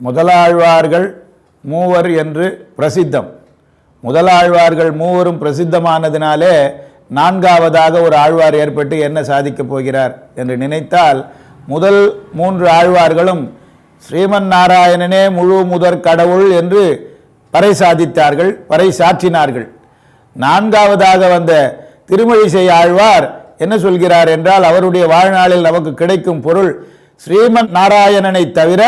முதலாழ்வார்கள் மூவர் என்று பிரசித்தம். முதலாழ்வார்கள் மூவரும் பிரசித்தமானதினாலே நான்காவதாக ஒரு ஆழ்வார் ஏற்பட்டு என்ன சாதிக்கப் போகிறார் என்று நினைத்தால் முதல் மூன்று ஆழ்வார்களும் ஸ்ரீமன் நாராயணனே முழு முதற் கடவுள் என்று பறை சாதித்தார்கள் பறை சாற்றினார்கள். நான்காவதாக வந்த திருமழிசை ஆழ்வார் என்ன சொல்கிறார் என்றால் அவருடைய வாழ்நாளில் நமக்கு கிடைக்கும் பொருள் ஸ்ரீமன் நாராயணனை தவிர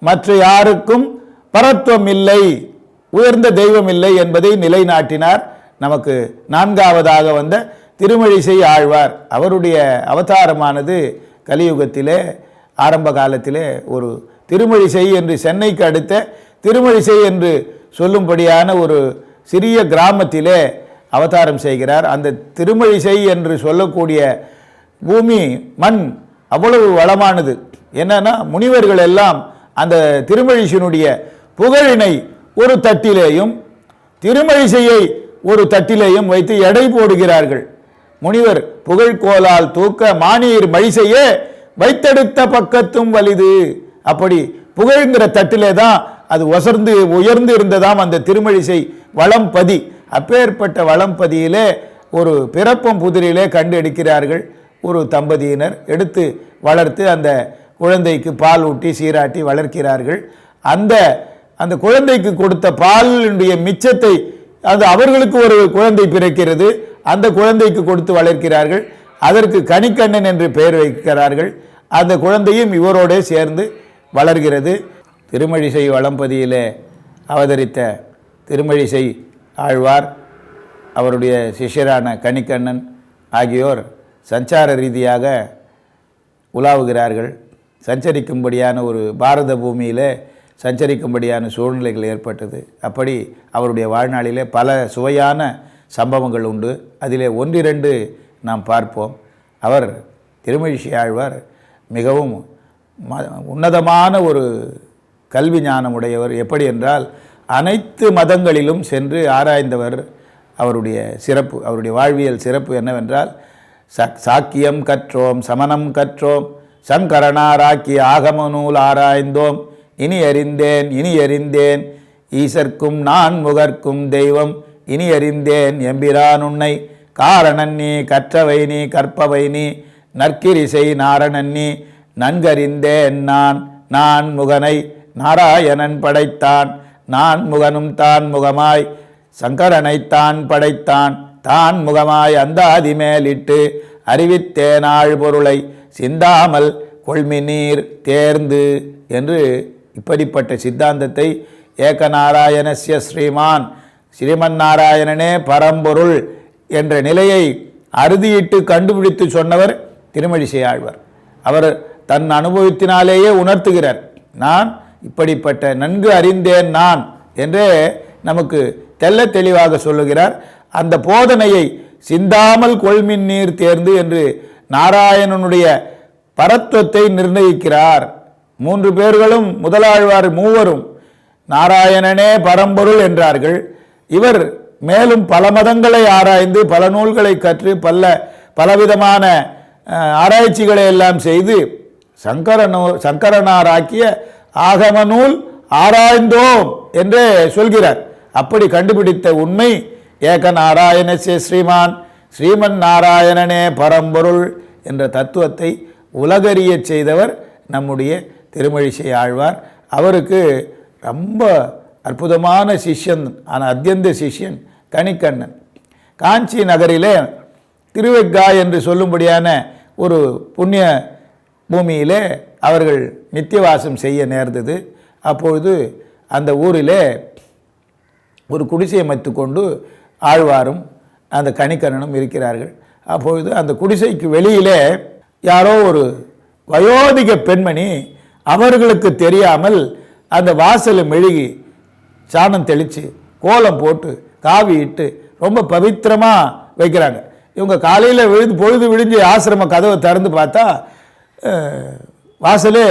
மற்ற யாருக்கும் பரத்துவம் இல்லை உயர்ந்த தெய்வம் இல்லை என்பதை நிலைநாட்டினார். நமக்கு நான்காவதாக வந்த திருமழிசை ஆழ்வார். அவருடைய அவதாரமானது கலியுகத்திலே ஆரம்ப காலத்திலே ஒரு திருமழிசை என்று சென்னைக்கு அடுத்த திருமழிசை என்று சொல்லும்படியான ஒரு சிறிய கிராமத்திலே அவதாரம் செய்கிறார். அந்த திருமழிசை என்று சொல்லக்கூடிய பூமி மண் அவ்வளவு வளமானது. என்னன்னா முனிவர்கள் எல்லாம் அந்த திருமழிசனுடைய புகழினை ஒரு தட்டிலேயும் திருமழிசையை ஒரு தட்டிலேயும் வைத்து எடை போடுகிறார்கள். முனிவர் புகழ்கோலால் தூக்க மானியர் மழிசையே வைத்தெடுத்த பக்கத்தும் வலிது. அப்படி புகழ்ங்கிற தட்டிலே தான் அது ஒசர்ந்து உயர்ந்து இருந்ததாம் அந்த திருமழிசை வளம்பதி அப்பேற்பட்ட வளம்பதியிலே ஒரு பிறப்பம் புதிரிலே கண்டு எடுக்கிறார்கள். ஒரு தம்பதியினர் எடுத்து வளர்த்து அந்த குழந்தைக்கு பால் ஊட்டி சீராட்டி வளர்க்கிறார்கள். அந்த அந்த குழந்தைக்கு கொடுத்த பாலினுடைய மிச்சத்தை அது அவர்களுக்கு ஒரு குழந்தை பிறக்கிறது. அந்த குழந்தைக்கு கொடுத்து வளர்க்கிறார்கள். அதற்கு கனிக்கண்ணன் என்று பெயர் வைக்கிறார்கள். அந்த குழந்தையும் இவரோடே சேர்ந்து வளர்கிறது. திருமழிசை வளம்பதியிலே அவதரித்த திருமழிசை ஆழ்வார் அவருடைய சிஷ்யரான கனிக்கண்ணன் ஆகியோர் சஞ்சார ரீதியாக உலாவுகிறார்கள். சஞ்சரிக்கும்படியான ஒரு பாரத பூமியில் சஞ்சரிக்கும்படியான சூழ்நிலைகள் ஏற்பட்டது. அப்படி அவருடைய வாழ்நாளிலே பல சுவையான சம்பவங்கள் உண்டு. அதிலே ஒன்றிரண்டு நாம் பார்ப்போம். அவர் திருமழிசை ஆழ்வார் மிகவும் ம- உன்னதமான ஒரு கல்வி ஞானம் உடையவர் எப்படி என்றால் அனைத்து மதங்களிலும் சென்று ஆராய்ந்தவர் அவருடைய சிறப்பு அவருடைய வாழ்வியல் சிறப்பு என்னவென்றால் சக் சாக்கியம் கற்றோம் சமணம் கற்றோம் சங்கரனாராக்கி ஆகம நூல் ஆராய்ந்தோம். இனி அறிந்தேன் இனி அறிந்தேன். ஈசர்க்கும் நான் முகர்க்கும் தெய்வம். இனி அறிந்தேன் எம்பிரான் உன்னை. காரணன் நீ கற்றவை நீ கற்பவை நீ. நற்கிரிசை நாரணன் நீ. நன்கறிந்தேன் நான் நான் முகனை. நாராயணன் படைத்தான். நான் முகனும் தான் முகமாய். சங்கரனைத்தான் படைத்தான். தான் முகமாய் அந்தாதி மேலிட்டு அறிவித்தேனாள் பொருளை சிந்தாமல் கொள்மிநீர் தேர்ந்து என்று இப்படிப்பட்ட சித்தாந்தத்தை ஏகநாராயணஸ்ய ஸ்ரீமான் ஸ்ரீமன் நாராயணனே பரம்பொருள் என்ற நிலையை அறுதியிட்டு கண்டுபிடித்து சொன்னவர் திருமழிசை ஆழ்வார். அவர் தன் அனுபவத்தினாலேயே உணர்த்துகிறார் நான் இப்படிப்பட்ட நன்கு அறிந்தேன் நான் என்றே நமக்கு தெல்ல தெளிவாக சொல்லுகிறார். அந்த போதனையை சிந்தாமல் கொள்மின் நீர் தேர்ந்து என்று நாராயணனுடைய பரத்துவத்தை நிர்ணயிக்கிறார். மூன்று பேர்களும் முதலாழ்வார் மூவரும் நாராயணனே பரம்பொருள் என்றார்கள். இவர் மேலும் பல மதங்களை ஆராய்ந்து பல நூல்களை கற்று பல பலவிதமான ஆராய்ச்சிகளை எல்லாம் செய்து சங்கரனோ சங்கரனாராக்கிய ஆகம நூல் ஆராய்ந்தோம் என்றே சொல்கிறார். அப்படி கண்டுபிடித்த உண்மை ஏக நாராயணசே ஸ்ரீமான் ஸ்ரீமன் நாராயணனே பரம்பொருள் என்ற தத்துவத்தை உலகறியச் செய்தவர் நம்முடைய திருமழிசை ஆழ்வார். அவருக்கு ரொம்ப அற்புதமான சிஷ்யன் ஆனால் அத்தியந்த சிஷ்யன் கனிக்கண்ணன் காஞ்சி நகரிலே திருவெக்கா என்று சொல்லும்படியான ஒரு புண்ணிய பூமியிலே அவர்கள் நித்தியவாசம் செய்ய நேர்ந்தது. அப்பொழுது அந்த ஊரிலே ஒரு குடிசை அமைத்து கொண்டு ஆழ்வாரும் அந்த கணிக்கரனும் இருக்கிறார்கள். அப்பொழுது அந்த குடிசைக்கு வெளியிலே யாரோ ஒரு வயோதிக பெண்மணி அவர்களுக்கு தெரியாமல் அந்த வாசலை மெழுகி சாணம் தெளித்து கோலம் போட்டு காவி இட்டு ரொம்ப பவித்திரமாக வைக்கிறாங்க. இவங்க காலையில் விழுந்து பொழுது விழிஞ்சு ஆசிரம கதவை திறந்து பார்த்தா வாசலே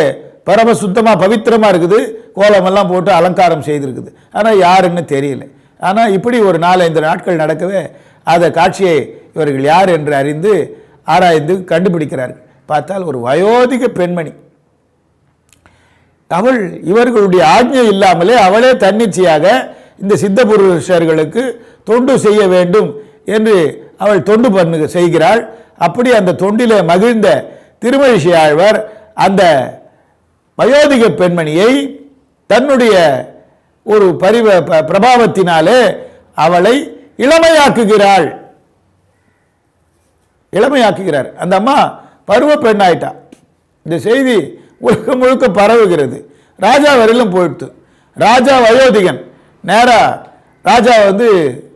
பரம சுத்தமாக பவித்திரமாக இருக்குது. கோலமெல்லாம் போட்டு அலங்காரம் செய்திருக்குது. ஆனால் யாருன்னு தெரியல. ஆனால் இப்படி ஒரு நாலஞ்சு நாட்கள் நடக்கவே அந்த காட்சியை இவர்கள் யார் என்று அறிந்து ஆராய்ந்து கண்டுபிடிக்கிறார்கள். பார்த்தால் ஒரு வயோதிக பெண்மணி. அவள் இவர்களுடைய ஆజ్ఞை இல்லாமலே அவளே தன்னிச்சையாக இந்த சித்த புருஷர்களுக்கு தொண்டு செய்ய வேண்டும் என்று அவள் தொண்டு பண்ணு செய்கிறாள். அப்படி அந்த தொண்டிலே மகிழ்ந்த திருமழிசை ஆழ்வர் அந்த வயோதிக பெண்மணியை தன்னுடைய ஒரு பரிவ ப- பிரபாவத்தினாலே அவளை இளமையாக்குகிறாள். இளமையாக்குகிறார். அந்த அம்மா பருவ பெண்ணாயிட்டா. இந்த செய்தி உலகம் முழுக்க பரவுகிறது. ராஜா வரையிலும் போயிடுத்து. ராஜா வயோதிகன். நேராக ராஜா வந்து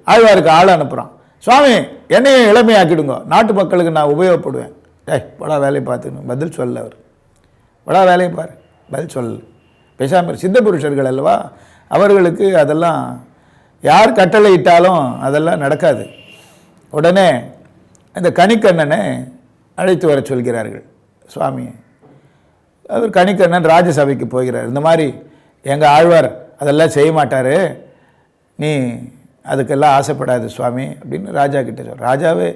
ஆழ்வாருக்கு ஆள் அனுப்புகிறான் சுவாமி என்னையும் இளமையாக்கிடுங்க. நாட்டு மக்களுக்கு நான் உபயோகப்படுவேன். டேய் படா வேலையை பார்த்துக்கணும். பதில் சொல்ல அவர். படா வேலையை பாரு. பதில் சொல்லு. பேசாமல் சித்த புருஷர்கள் அல்லவா? அவர்களுக்கு அதெல்லாம் யார் கட்டளை இட்டாலும் அதெல்லாம் நடக்காது. உடனே அந்த கணிக்கண்ணனை அழைத்து வர சொல்கிறார்கள் சுவாமி. அவர் கணிக்கண்ணன் ராஜசபைக்கு போகிறார். இந்த மாதிரி எங்கள் ஆழ்வார் அதெல்லாம் செய்ய மாட்டார். நீ அதுக்கெல்லாம் ஆசைப்படாது சுவாமி அப்படின்னு ராஜா கிட்ட சொல் ராஜாவே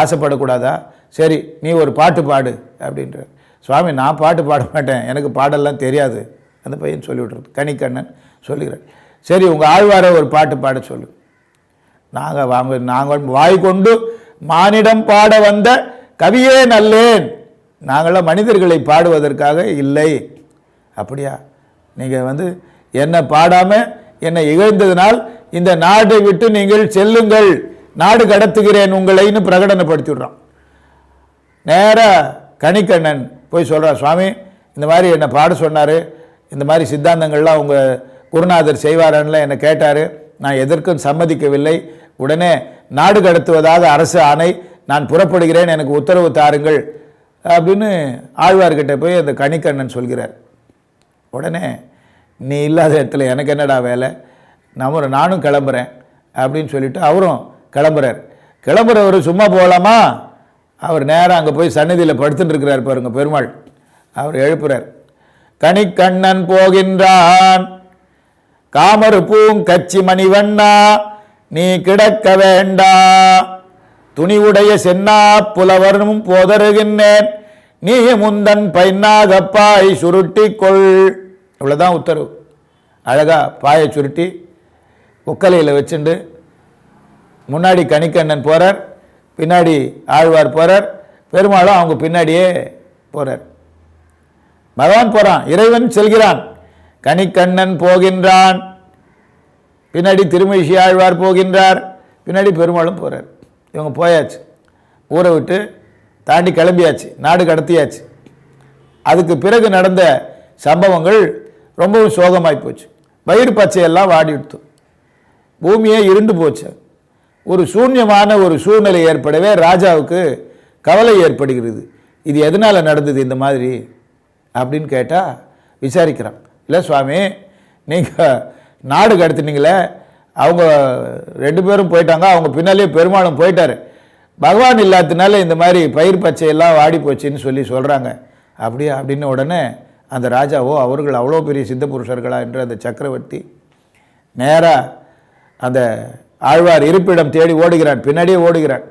ஆசைப்படக்கூடாதா? சரி நீ ஒரு பாட்டு பாடு அப்படின்ற சுவாமி நான் பாட்டு பாட மாட்டேன். எனக்கு பாடெல்லாம் தெரியாது. அந்த பையன் சொல்லிவிட்றது. கணிக்கண்ணன் சொல்லுகிறார். சரி உங்கள் ஆழ்வாரை ஒரு பாட்டு பாட சொல்லு. நாங்கள் வாங்க நாங்கள் வாய் கொண்டு மானிடம் பாட வந்த கவியே நல்லேன். நாங்களாம் மனிதர்களை பாடுவதற்காக இல்லை. அப்படியா? நீங்கள் வந்து என்னை பாடாமல் என்னை இகழ்ந்ததினால் இந்த நாட்டை விட்டு நீங்கள் செல்லுங்கள். நாடு கடத்துகிறேன் உங்களைன்னு பிரகடனப்படுத்திவிட்றான். நேராக கணிக்கண்ணன் போய் சொல்கிறான் சுவாமி இந்த மாதிரி என்னை பாட சொன்னார். இந்த மாதிரி சித்தாந்தங்கள்லாம் உங்கள் குருநாதர் செய்வாரன்ல என்னை கேட்டார். நான் எதற்கும் சம்மதிக்கவில்லை. உடனே நாடு கடத்துவதாக அரசு ஆணை நான் புறப்படுகிறேன் எனக்கு உத்தரவு தாருங்கள் அப்படின்னு ஆழ்வார்கிட்ட போய் அந்த கணிக்கண்ணன் சொல்கிறார். உடனே நீ இல்லாத இடத்துல எனக்கு என்னடா வேலை? நம்ம நானும் கிளம்புறேன் அப்படின்னு சொல்லிட்டு அவரும் கிளம்புறார். கிளம்புறவர் சும்மா போகலாமா அவர் நேராக அங்கே போய் சன்னதியில் படுத்துட்டு இருக்கிறார் பாருங்க பெருமாள். அவர் எழுப்புறார். கணிக்கண்ணன் போகின்றான். காமரு பூங்கச்சி மணிவண்ணா நீ கிடக்க வேண்டா. துணிவுடைய சென்னா புலவரும் போதருகின்றேன். நீ முந்தன் பைன்னாகப்பாய் சுருட்டிக்கொள். இவ்வளோதான் உத்தரவு. அழகா பாயை சுருட்டி உக்கலையில் வச்சுண்டு முன்னாடி கணிக்கண்ணன் போகிறார் பின்னாடி ஆழ்வார் போகிறார் பெருமாளும் அவங்க பின்னாடியே போகிறார் பகவான் போகிறான் இறைவன் செல்கிறான். கனிக்கண்ணன் போகின்றான். பின்னாடி திருமழிசை ஆழ்வார் போகின்றார். பின்னாடி பெருமாளும் போகிறார் இவங்க போயாச்சு. ஊரை விட்டு தாண்டி கிளம்பியாச்சு. நாடு கடத்தியாச்சு. அதுக்கு பிறகு நடந்த சம்பவங்கள் ரொம்பவும் சோகமாய் போச்சு. வயிறு பச்சையெல்லாம் வாடி விடுத்து பூமியே இருண்டு போச்சு. ஒரு சூன்யமான ஒரு சூழ்நிலை ஏற்படவே ராஜாவுக்கு கவலை ஏற்படுகிறது. இது எதனால் நடந்தது இந்த மாதிரி? அப்படின்னு கேட்டால் விசாரிக்கிறான். இல்லை சுவாமி நீங்கள் நாடு கடத்தினீங்களே அவங்க ரெண்டு பேரும் போயிட்டாங்க அவங்க பின்னாலே பெருமாளும் போயிட்டார். பகவான் இல்லாததுனால இந்த மாதிரி பயிர் பச்சையெல்லாம் வாடி போச்சுன்னு சொல்லி சொல்கிறாங்க அப்படியா அப்படின்னு உடனே அந்த ராஜாவோ அவர்கள் அவ்வளோ பெரிய சித்த புருஷர்களா என்று அந்த சக்கரவர்த்தி நேராக அந்த ஆழ்வார் இருப்பிடம் தேடி ஓடுகிறான் பின்னாடியே ஓடுகிறான்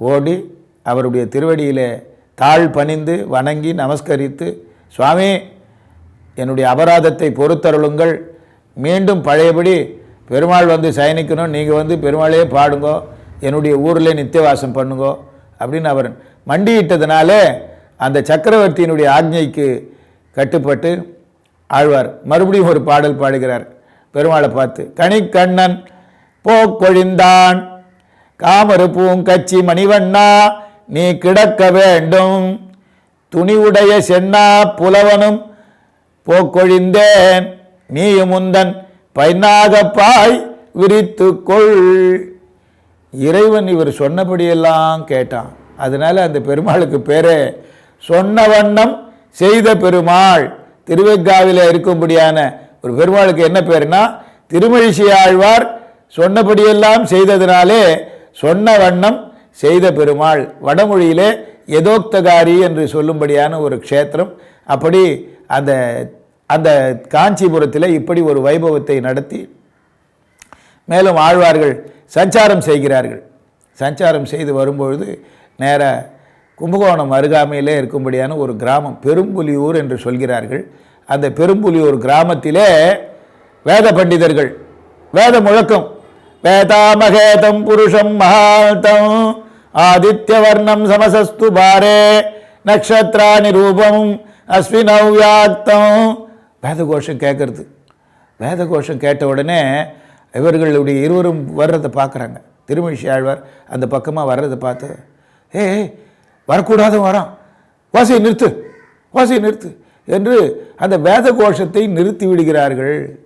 ஓடி அவருடைய திருவடியிலே தாழ் பணிந்து வணங்கி நமஸ்கரித்து சுவாமி என்னுடைய அபராதத்தை பொறுத்தருளுங்கள். மீண்டும் பழையபடி பெருமாள் வந்து சயனிக்கணும் நீங்கள் வந்து பெருமாளையே பாடுங்கோ என்னுடைய ஊரில் நித்தியவாசம் பண்ணுங்கோ அப்படின்னு அவர் மண்டியிட்டதுனாலே அந்த சக்கரவர்த்தியினுடைய ஆக்ஞைக்கு கட்டுப்பட்டு ஆழ்வார். மறுபடியும் ஒரு பாடல் பாடுகிறார் பெருமாளை பார்த்து கணிக்கண்ணன் போக்கொழிந்தான் காமரு பூங்கச்சி மணிவண்ணா நீ கிடக்க வேண்டும். துணிவுடைய சென்னா புலவனும் போக்கொழிந்தேன். நீயும் முந்தன் பைனாகப்பாய் விரித்து கொள் இறைவன் இவர் சொன்னபடியெல்லாம் கேட்டான். அதனால அந்த பெருமாளுக்கு பேரே சொன்ன வண்ணம் செய்த பெருமாள். திருவெக்காவில் இருக்கும்படியான ஒரு பெருமாளுக்கு என்ன பேருனா திருமழிசை ஆழ்வார் சொன்னபடியெல்லாம் செய்ததினாலே சொன்ன வண்ணம் செய்த பெருமாள். வடமொழியிலே எதோக்தகாரி என்று சொல்லும்படியான ஒரு க்ஷேத்திரம். அப்படி அந்த அந்த காஞ்சிபுரத்தில் இப்படி ஒரு வைபவத்தை நடத்தி மேலும் ஆழ்வார்கள் சஞ்சாரம் செய்கிறார்கள். சஞ்சாரம் செய்து வரும்பொழுது நேர கும்பகோணம் அருகாமையிலே இருக்கும்படியான ஒரு கிராமம் பெரும்புலியூர் என்று சொல்கிறார்கள். அந்த பெரும்புலியூர் கிராமத்திலே வேத பண்டிதர்கள் வேத முழக்கம் வேதாமகேதம் புருஷம் மகாத்தம் ஆதித்யவர்ணம் சமசஸ்து பாரே நக்ஷத்ராணி நிரூபம் அஸ்வினவ்யாக்தம். வேத கோஷம் கேட்கறது வேத கோஷம் கேட்ட உடனே இவர்களுடைய இருவரும் வர்றதை பார்க்குறாங்க திருமணிஷி ஆழ்வார் அந்த பக்கமாக வர்றதை பார்த்து ஏய் வரக்கூடாத வரான். வாசியை நிறுத்து. வாசியை நிறுத்து. என்று அந்த வேத கோஷத்தை நிறுத்தி விடுகிறார்கள்.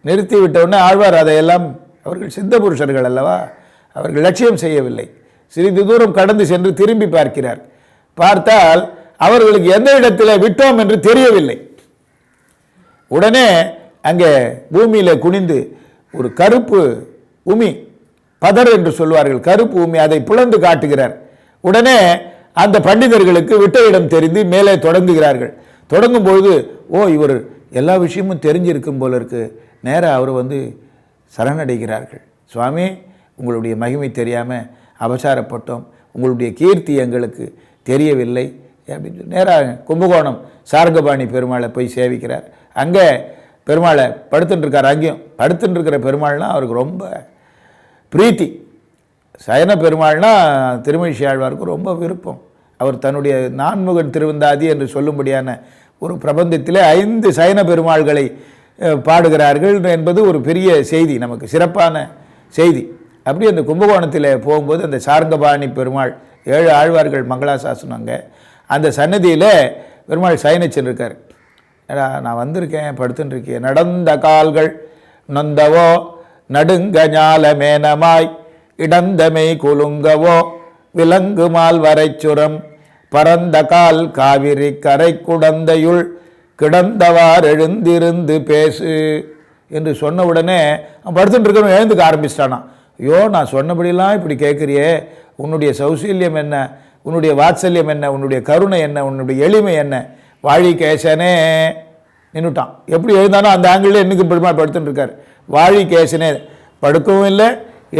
நிறுத்தி விட்டவுடனே ஆழ்வார் அதையெல்லாம் அவர்கள் சித்த புருஷர்கள் அல்லவா? அவர்கள் லட்சியம் செய்யவில்லை. சிறிது தூரம் கடந்து சென்று திரும்பி பார்க்கிறார். பார்த்தால் அவர்களுக்கு எந்த இடத்தில் விட்டோம் என்று தெரியவில்லை. உடனே அங்கே பூமியில் குனிந்து ஒரு கருப்பு உமி பதர் என்று சொல்வார்கள். கருப்பு உமி அதை புலந்து காட்டுகிறார். உடனே அந்த பண்டிதர்களுக்கு விட்ட இடம் தெரிந்து மேலே தொடங்குகிறார்கள். தொடங்கும் பொழுது ஓ இவர் எல்லா விஷயமும் தெரிஞ்சிருக்கும் போல இருக்கு. நேராக அவர் வந்து சரணடைகிறார்கள். சுவாமி உங்களுடைய மகிமை தெரியாமல் அபசாரப்பட்டோம். உங்களுடைய கீர்த்தி எங்களுக்கு தெரியவில்லை. அப்படின்னு சொல்லி நேராக கும்பகோணம் சாரங்கபாணி பெருமாளை போய் சேவிக்கிறார். அங்கே பெருமாளை படுத்துட்டுருக்கார் அங்கேயும். படுத்துட்டுருக்கிற பெருமாள்னால் பெருமாள்னா அவருக்கு ரொம்ப பிரீத்தி. சயன பெருமாள்னா திருமழிசை ஆழ்வாருக்கு ரொம்ப விருப்பம். அவர் தன்னுடைய நான்முகன் திருவந்தாதி என்று சொல்லும்படியான ஒரு பிரபந்தத்தில் ஐந்து சயன பெருமாள்களை பாடுகிறார்கள் என்பது ஒரு பெரிய செய்தி நமக்கு சிறப்பான செய்தி. அப்படி அந்த கும்பகோணத்தில் போகும்போது அந்த சாரங்கபாணி பெருமாள் ஏழு ஆழ்வார்கள் மங்களாசாசனம் அங்கே. அந்த சன்னதியில் பெருமாள் சயனிச்சுன்னு இருக்கார் நான் வந்திருக்கேன் படுத்துட்டுருக்கேன் நடந்த கால்கள் நொந்தவோ நடுங்க ஞாலமேனமாய் இடந்தமை குலுங்கவோ விலங்குமால் வரைச்சுரம் பரந்த கால் காவிரி கரை குடந்தையுள் கிடந்தவார் எழுந்திருந்து பேசு என்று சொன்ன உடனே அவன் படுத்துட்டு இருக்கணும் எழுந்துக்க ஆரம்பிச்சிட்டானான் ஐயோ நான் சொன்னபடியெல்லாம் இப்படி கேட்குறியே உன்னுடைய சௌசீல்யம் என்ன? உன்னுடைய வாத்சல்யம் என்ன? உன்னுடைய கருணை என்ன? உன்னுடைய எளிமை என்ன? வாழி கேசனே நின்றுட்டான் எப்படி எழுந்தானோ அந்த ஆங்கிளில் இன்னைக்கு பெருமா படுத்துட்டு இருக்கார். வாழி கேசனே படுக்கவும் இல்லை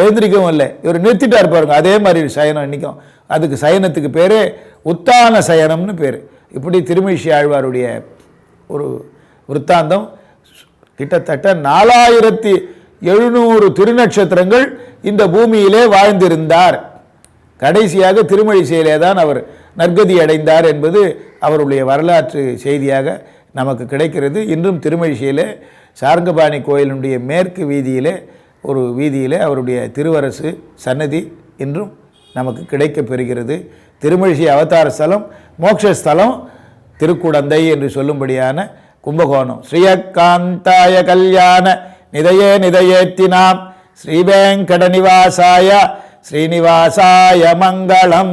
எழுந்திருக்கவும் இல்லை. இவர் நிறுத்திட்டார் பாருங்க அதே மாதிரி சயனம் இன்னைக்கும். அதுக்கு சயனத்துக்கு பேர் உத்தான சயனம்னு பேர். இப்படி திருமிஷி ஆழ்வாருடைய ஒரு விற்த்தாந்தம் கிட்டத்தட்ட நாலாயிரத்தி எழுநூறு திருநட்சத்திரங்கள் இந்த பூமியிலே வாழ்ந்திருந்தார். கடைசியாக திருமழிசையிலே தான் அவர் நற்கதி அடைந்தார் என்பது அவருடைய வரலாற்று செய்தியாக நமக்கு கிடைக்கிறது. இன்றும் திருமழிசையிலே சாரங்கபாணி கோயிலினுடைய மேற்கு வீதியிலே ஒரு வீதியிலே அவருடைய திருவரசு சன்னதி இன்றும் நமக்கு கிடைக்கப் பெறுகிறது. திருமழிசை அவதார ஸ்தலம் மோக்ஷஸ்தலம் திருக்குடந்தை என்று சொல்லும்படியான கும்பகோணம். ஸ்ரீயகாந்தாய கல்யாண நிதையே நிதையேத்தினாம். ஸ்ரீவேங்கட நிவாசாய శ్రీనివాసాయ మంగళం.